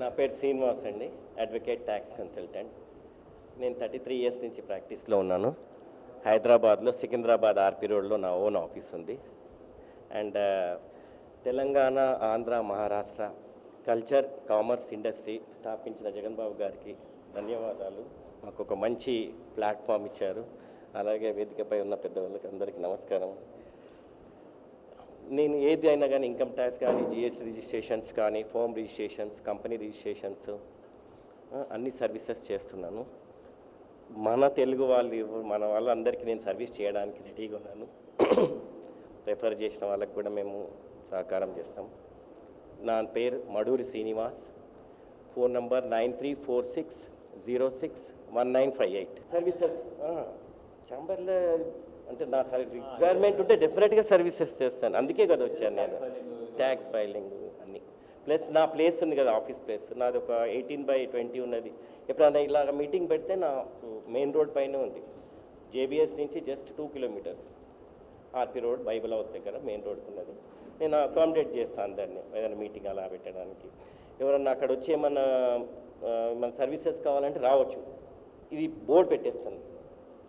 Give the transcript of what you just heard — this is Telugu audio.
నా పేరు శ్రీనివాస్ అండి అడ్వకేట్ ట్యాక్స్ కన్సల్టెంట్ నేను థర్టీ త్రీ ఇయర్స్ నుంచి ప్రాక్టీస్లో ఉన్నాను. హైదరాబాద్లో సికింద్రాబాద్ ఆర్పీ రోడ్లో నా ఓన్ ఆఫీస్ ఉంది. And uh, Telangana Andhra Maharashtra culture commerce industry స్థాపించిన జగన్ బాబు గారికి ధన్యవాదాలు. మాకు ఒక మంచి ప్లాట్ఫామ్ ఇచ్చారు. అలాగే వేదికపై ఉన్న పెద్దవాళ్ళకి అందరికీ నమస్కారం. నేను ఏది అయినా కానీ ఇన్కమ్ ట్యాక్స్ కానీ జిఎస్టీ రిజిస్ట్రేషన్స్ కానీ ఫోమ్ రిజిస్ట్రేషన్స్ కంపెనీ రిజిస్ట్రేషన్స్ అన్ని సర్వీసెస్ చేస్తున్నాను. మన తెలుగు వాళ్ళు మన వాళ్ళందరికీ నేను సర్వీస్ చేయడానికి రెడీగా ఉన్నాను. రెఫర్ చేసిన వాళ్ళకి కూడా మేము సహకారం చేస్తాం. నా పేరు Maduri Srinivas. Phone number nine three four six zero six one nine five eight. Services చాంబర్లో అంటే నా రిక్వైర్మెంట్ ఉంటే డెఫినెట్గా సర్వీసెస్ చేస్తాను. అందుకే కదా వచ్చాను నేను. ట్యాక్స్ ఫైలింగ్ అన్నీ. ప్లస్ నా ప్లేస్ ఉంది కదా ఆఫీస్ ప్లేస్ నాది ఒక ఎయిటీన్ బై ట్వంటీ ఉన్నది. ఎప్పుడైనా ఇలాగ మీటింగ్ పెడితే నా మెయిన్ రోడ్ పైన ఉంది. జేబీఎస్ నుంచి just two kilometres RP road Bible house దగ్గర మెయిన్ రోడ్కి ఉన్నది. నేను అకామిడేట్ చేస్తాను దాన్ని ఏదైనా మీటింగ్ అలా పెట్టడానికి. ఎవరన్నా అక్కడ వచ్చి ఏమన్నా మన సర్వీసెస్ కావాలంటే రావచ్చు. ఇది బోర్డు పెట్టేస్తాను.